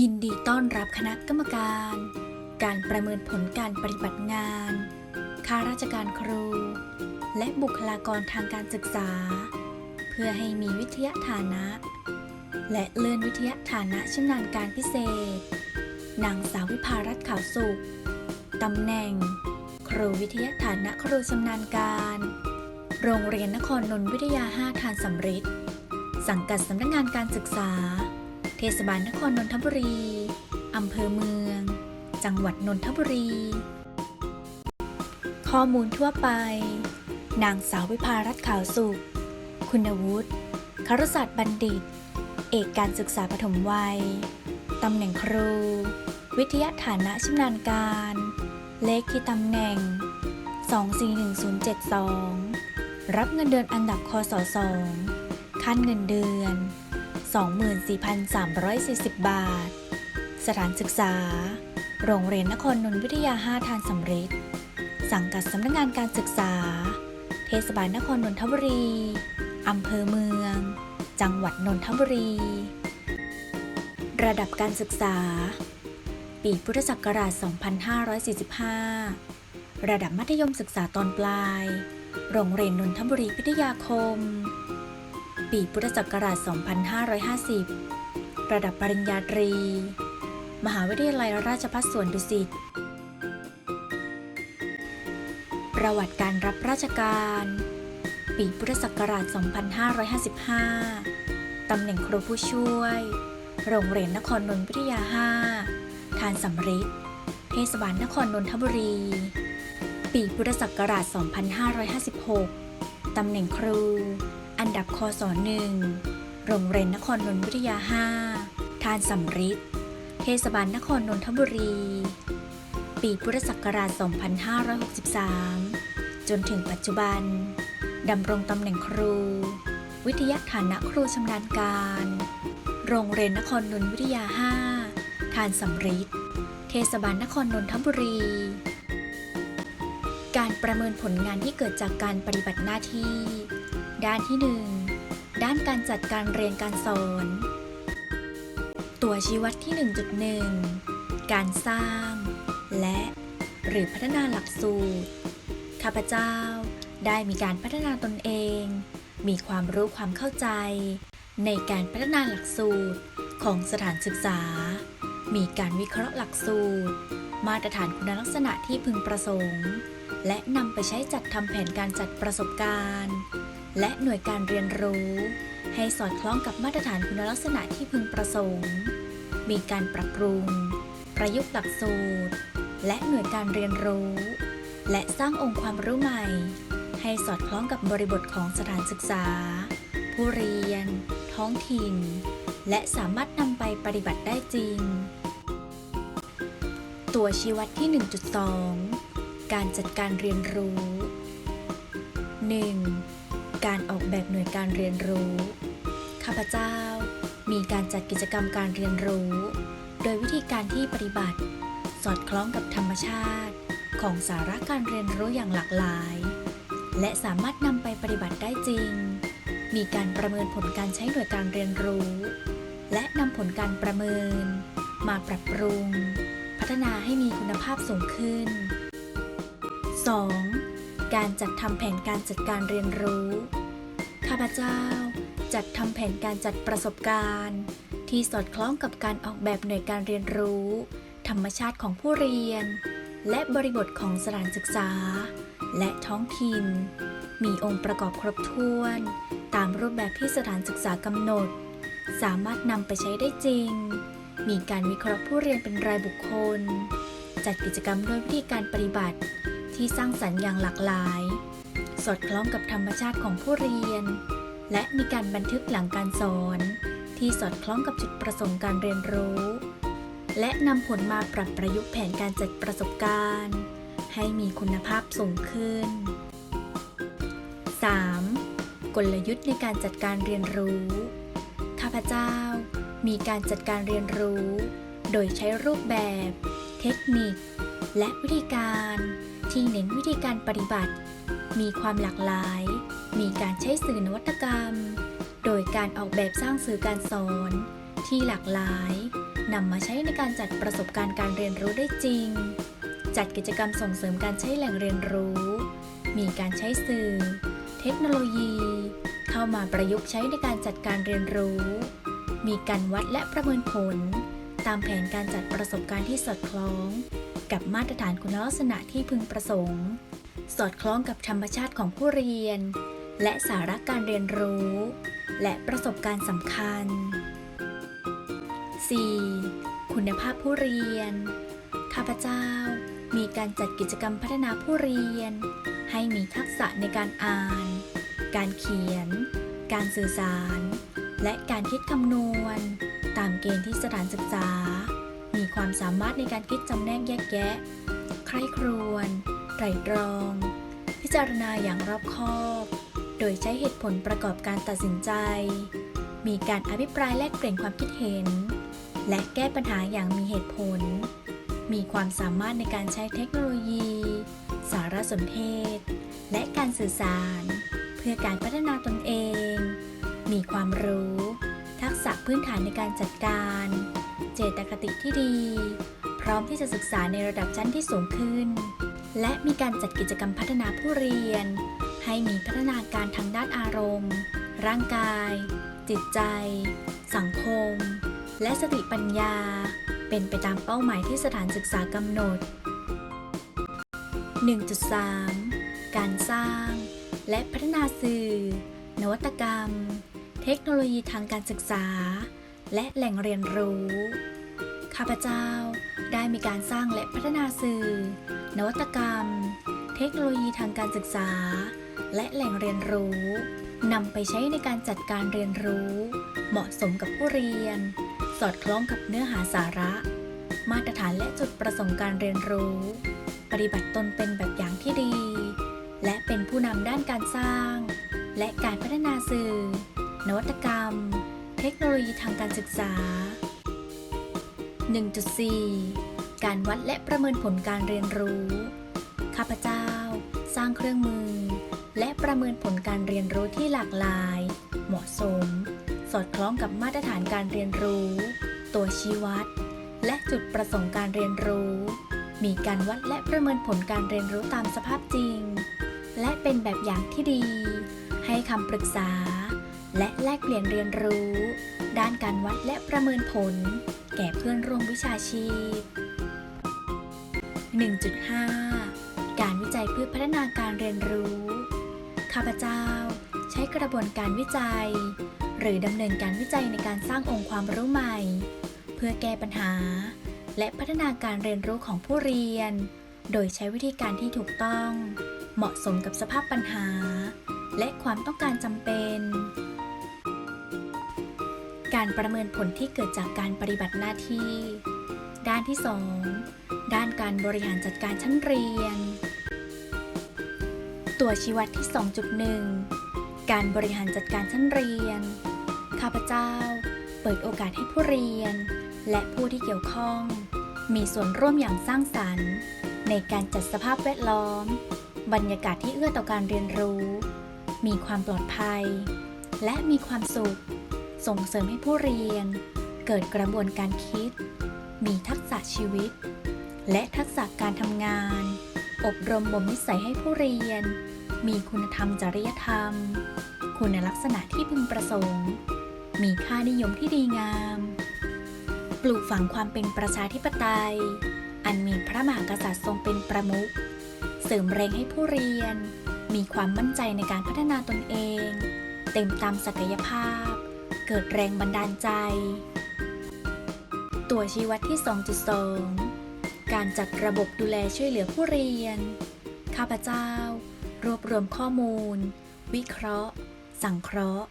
ยินดีต้อนรับคณะกรรมการ การประเมินผลการปฏิบัติงาน ข้าราชการครู และบุคลากรทางการศึกษา เพื่อให้มีวิทยาฐานะ และเลื่อนวิทยาฐานะชำนาญการพิเศษ นางสาววิภารัตน์ขาวสุขตำแหน่ง ครูวิทยาฐานะครูชำนาญการ โรงเรียนนครนนทวิทยา 5 ทานสำริดสังกัดสำนักงานการศึกษา ศบาลนครนนทบุรี อำเภอเมือง จังหวัดนนทบุรี ข้อมูลทั่วไป นางสาววิภารัตน์ขาวสุข คุณวุฒิครุศาสตร์บัณฑิต เอกการศึกษาปฐมวัย ตำแหน่งครู วิทยาฐานะชำนาญการ เลขที่ตำแหน่ง 241072 รับเงินเดือนอันดับคศ2ขั้นเงินเดือน 24,340 บาท สถานศึกษา โรงเรียนนครนนทวิทยา 5 ทานสำริดสังกัดสำนักงานการศึกษา เทศบาลนครนนทบุรี อำเภอเมือง จังหวัดนนทบุรี ระดับการศึกษา ปีพุทธศักราช 2545 ระดับมัธยมศึกษาตอนปลาย โรงเรียนนนทบุรีพิทยาคม ปีพุทธศักราช 2550 ระดับปริญญาตรี มหาวิทยาลัยราชภัฏสวนดุสิต ประวัติการรับราชการ ปีพุทธศักราช 2555 ตำแหน่งครูผู้ช่วย โรงเรียนนครนนทวิทยา 5 ทานสำริดเทศบาลนครนนทบุรี ปีพุทธศักราช 2556 ตำแหน่งครู อันดับคศ1โรงเรียนนครนนท์วิทยา 5 ทานสำริดเทศบาลนครนนทบุรี ปีพุทธศักราช 2563 จนถึงปัจจุบัน ดำรงตำแหน่งครู วิทยาฐานะครูชำนาญการ โรงเรียนนครนนท์วิทยา 5 ทานสำริดเทศบาลนครนนทบุรี การประเมินผลงานที่เกิดจากการปฏิบัติหน้าที่ ด้านที่ 1 ด้านการจัดการเรียนการสอน ตัวชี้วัดที่ 1.1 การสร้าง และหรือพัฒนาหลักสูตร ข้าพเจ้าได้มีการพัฒนาตนเอง มีความรู้ความเข้าใจ ในการพัฒนาหลักสูตรของสถานศึกษา มีการวิเคราะห์หลักสูตร มาตรฐานคุณลักษณะที่พึงประสงค์ และนำไปใช้จัดทำแผนการจัดประสบการณ์ และหน่วยการเรียนรู้ ให้สอดคล้องกับมาตรฐานคุณลักษณะที่พึงประสงค์ มีการปรับปรุง ประยุกต์หลักสูตร และหน่วยการเรียนรู้ และสร้างองค์ความรู้ใหม่ ให้สอดคล้องกับบริบทของสถานศึกษา ผู้เรียน ท้องถิ่น และสามารถนำไปปฏิบัติได้จริง ตัวชี้วัดที่ 1.2 การจัดการเรียนรู้ 1. การออกแบบหน่วยการเรียนรู้ ข้าพเจ้า มีการจัดกิจกรรมการเรียนรู้ โดยวิธีการที่ปฏิบัติ สอดคล้องกับธรรมชาติ ของสาระการเรียนรู้อย่างหลากหลาย และสามารถนำไปปฏิบัติได้จริง มีการประเมินผลการใช้หน่วยการเรียนรู้ และนำผลการประเมิน มาปรับปรุง พัฒนาให้มีคุณภาพสูงขึ้น 2. การจัดทำแผนการจัดการเรียนรู้ ข้าพเจ้า จัดทำแผนการจัดประสบการณ์ ที่สอดคล้องกับการออกแบบหน่วยการเรียนรู้ ธรรมชาติของผู้เรียน และบริบทของสถานศึกษา และท้องถิ่น มีองค์ประกอบครบถ้วน ตามรูปแบบที่สถานศึกษากำหนด สามารถนำไปใช้ได้จริง มีการวิเคราะห์ผู้เรียนเป็นรายบุคคล จัดกิจกรรมด้วยวิธีการปฏิบัติ ที่สร้างสรรค์อย่างหลากหลาย สอดคล้องกับธรรมชาติของผู้เรียน และมีการบันทึกหลังการสอน ที่สอดคล้องกับจุดประสงค์การเรียนรู้ และนำผลมาปรับประยุกต์แผนการจัดประสบการณ์ ให้มีคุณภาพสูงขึ้น 3. กลยุทธ์ในการจัดการเรียนรู้ ข้าพเจ้า มีการจัดการเรียนรู้ โดยใช้รูปแบบ เทคนิค และวิธีการ ที่เน้นวิธีการปฏิบัติ มีความหลากหลาย มีการใช้สื่อนวัตกรรม โดยการออกแบบสร้างสื่อการสอน ที่หลากหลายนำมาใช้ในการจัดประสบการณ์การเรียนรู้ได้จริง จัดกิจกรรมส่งเสริมการใช้แหล่งเรียนรู้ มีการใช้สื่อ เทคโนโลยี เข้ามาประยุกต์ใช้ในการจัดการเรียนรู้ มีการวัดและประเมินผล ตามแผนการจัดประสบการณ์ที่สอดคล้อง กับมาตรฐานคุณลักษณะที่พึงประสงค์ สอดคล้องกับธรรมชาติของผู้เรียน และสาระการเรียนรู้ และประสบการณ์สำคัญ 4. คุณภาพผู้เรียน ข้าพเจ้ามีการจัดกิจกรรมพัฒนาผู้เรียน ให้มีทักษะในการอ่าน การเขียน การสื่อสาร และการคิดคำนวณ ตามเกณฑ์ที่สถานศึกษา มีความสามารถในการคิดจำแนกแยกแยะ ใคร่ครวญไตร่ตรอง พิจารณาอย่างรอบคอบ โดยใช้เหตุผลประกอบการตัดสินใจ มีการอภิปรายแลกเปลี่ยนความคิดเห็น และแก้ปัญหาอย่างมีเหตุผล มีความสามารถในการใช้เทคโนโลยี สารสนเทศ และการสื่อสาร เพื่อการพัฒนาตนเอง มีความรู้ ทักษะพื้นฐานในการจัดการ เจตคติที่ดี พร้อมที่จะศึกษาในระดับชั้นที่สูงขึ้น และมีการจัดกิจกรรมพัฒนาผู้เรียน ให้มีพัฒนาการทางด้านอารมณ์ ร่างกาย จิตใจ สังคม และสติปัญญา เป็นไปตามเป้าหมายที่สถานศึกษากำหนด 1.3 การสร้าง และพัฒนาสื่อ นวัตกรรม เทคโนโลยีทางการศึกษา และแหล่งเรียนรู้ ข้าพเจ้าได้มีการสร้างและพัฒนาสื่อ นวัตกรรม เทคโนโลยีทางการศึกษา และแหล่งเรียนรู้นำไปใช้ในการจัดการเรียนรู้ เหมาะสมกับผู้เรียน สอดคล้องกับเนื้อหาสาระ มาตรฐานและจุดประสงค์การเรียนรู้ ปฏิบัติตนเป็นแบบอย่างที่ดี และเป็นผู้นำด้านการสร้าง และการพัฒนาสื่อ นวัตกรรม เทคโนโลยีทางการศึกษา 1.4 การวัดและประเมินผลการเรียนรู้ ข้าพเจ้า สร้างเครื่องมือ และประเมินผลการเรียนรู้ที่หลากหลาย เหมาะสม สอดคล้องกับมาตรฐานการเรียนรู้ ตัวชี้วัด และจุดประสงค์การเรียนรู้ มีการวัดและประเมินผลการเรียนรู้ตามสภาพจริง และเป็นแบบอย่างที่ดี ให้คำปรึกษา และแลกเปลี่ยนเรียนรู้ ด้านการวัดและประเมินผล แก่เพื่อนร่วมวิชาชีพ 1.5 การวิจัยเพื่อพัฒนาการเรียนรู้ ข้าพเจ้า ใช้กระบวนการวิจัย หรือดำเนินการวิจัยในการสร้างองค์ความรู้ใหม่ เพื่อแก้ปัญหา และพัฒนาการเรียนรู้ของผู้เรียน โดยใช้วิธีการที่ถูกต้อง เหมาะสมกับสภาพปัญหา และความต้องการจำเป็น การประเมินผลที่เกิดจากการปฏิบัติหน้าที่ ด้านที่ 2 ด้านการบริหารจัดการชั้นเรียน ตัวชี้วัดที่ 2.1 การบริหารจัดการชั้นเรียน ข้าพเจ้า เปิดโอกาสให้ผู้เรียน และผู้ที่เกี่ยวข้อง มีส่วนร่วมอย่างสร้างสรรค์ ในการจัดสภาพแวดล้อม บรรยากาศที่เอื้อต่อการเรียนรู้ มีความปลอดภัย และมีความสุข ส่งเสริมให้ผู้เรียน เกิดกระบวนการคิด มีทักษะชีวิต และทักษะการทำงาน อบรมบ่มนิสัยให้ผู้เรียน มีคุณธรรมจริยธรรม คุณลักษณะที่พึงประสงค์ มีค่านิยมที่ดีงาม ปลูกฝังความเป็นประชาธิปไตย อันมีพระมหากษัตริย์ทรงเป็นประมุขเสริมแรงให้ผู้เรียน มีความมั่นใจในการพัฒนาตนเอง เต็มตามศักยภาพ เกิดแรงบันดาลใจ ตัวชี้วัดที่ 2.2 การจัดระบบดูแลช่วยเหลือผู้เรียน ข้าพเจ้า รวบรวมข้อมูล วิเคราะห์ สังเคราะห์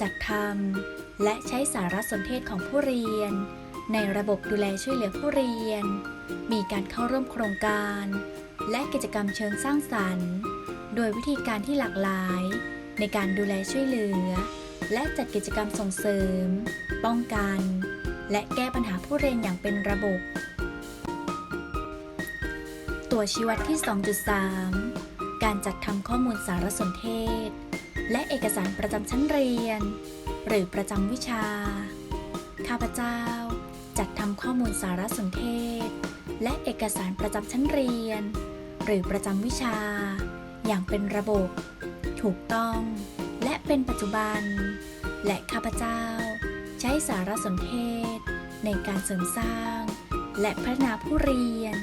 จัดทำและใช้สารสนเทศของผู้เรียน ในระบบดูแลช่วยเหลือผู้เรียน มีการเข้าร่วมโครงการ และกิจกรรมเชิงสร้างสรรค์ โดยวิธีการที่หลากหลาย ในการดูแลช่วยเหลือ และจัดกิจกรรมส่งเสริม ป้องกัน และแก้ปัญหาผู้เรียนอย่างเป็นระบบ ตัวชี้วัดที่ 2.3 การจัดทำข้อมูลสารสนเทศ และเอกสารประจำชั้นเรียน หรือประจำวิชา ข้าพเจ้า จัดทำข้อมูลสารสนเทศ และเอกสารประจำชั้นเรียน หรือประจำวิชา อย่างเป็นระบบ ถูกต้อง เป็นปัจจุบัน และข้าพเจ้า ใช้สารสนเทศ ในการเสริมสร้าง และพัฒนาผู้เรียน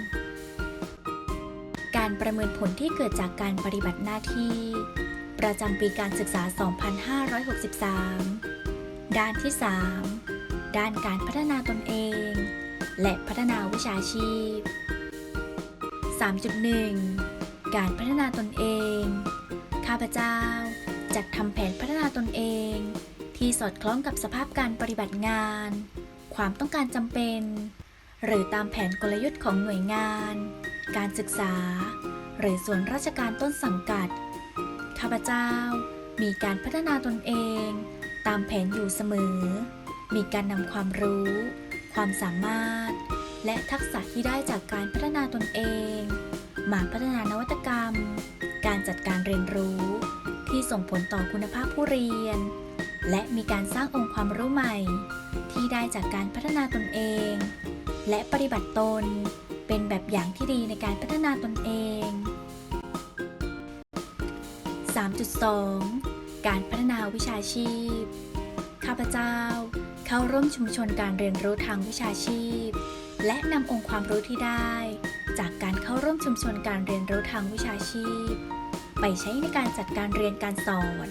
การประเมินผลที่เกิดจากการปฏิบัติหน้าที่ ประจำปีการศึกษา 2563 ด้านที่ 3 ด้านการพัฒนาตนเอง และพัฒนาวิชาชีพ 3.1 การพัฒนาตนเอง ข้าพเจ้า จัดทำแผนพัฒนาตนเอง ที่สอดคล้องกับสภาพการปฏิบัติงาน ความต้องการจำเป็น หรือตามแผนกลยุทธ์ของหน่วยงาน การศึกษา หรือส่วนราชการต้นสังกัด ข้าพเจ้า มีการพัฒนาตนเอง ตามแผนอยู่เสมอ มีการนำความรู้ ความสามารถ และทักษะที่ได้จากการพัฒนาตนเอง มาพัฒนานวัตกรรม การจัดการเรียนรู้ ที่ส่งผลต่อคุณภาพผู้เรียน และมีการสร้างองค์ความรู้ใหม่ ที่ได้จากการพัฒนาตนเอง และปฏิบัติตน เป็นแบบอย่างที่ดีในการพัฒนาตนเอง 3.2 การพัฒนาวิชาชีพ ข้าพเจ้าเข้าร่วมชุมชนการเรียนรู้ทางวิชาชีพ และนำองค์ความรู้ที่ได้ จากการเข้าร่วมชุมชนการเรียนรู้ทางวิชาชีพ ไปใช้ในการจัดการเรียนการสอน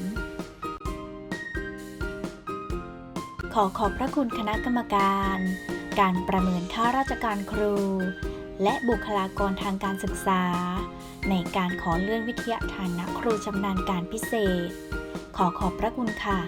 ขอขอบพระคุณคณะกรรมการ การประเมินค่าราชการครู และบุคลากรทางการศึกษา ในการขอเลื่อนวิทยาฐานะครูชำนาญการพิเศษ ขอขอบพระคุณค่ะ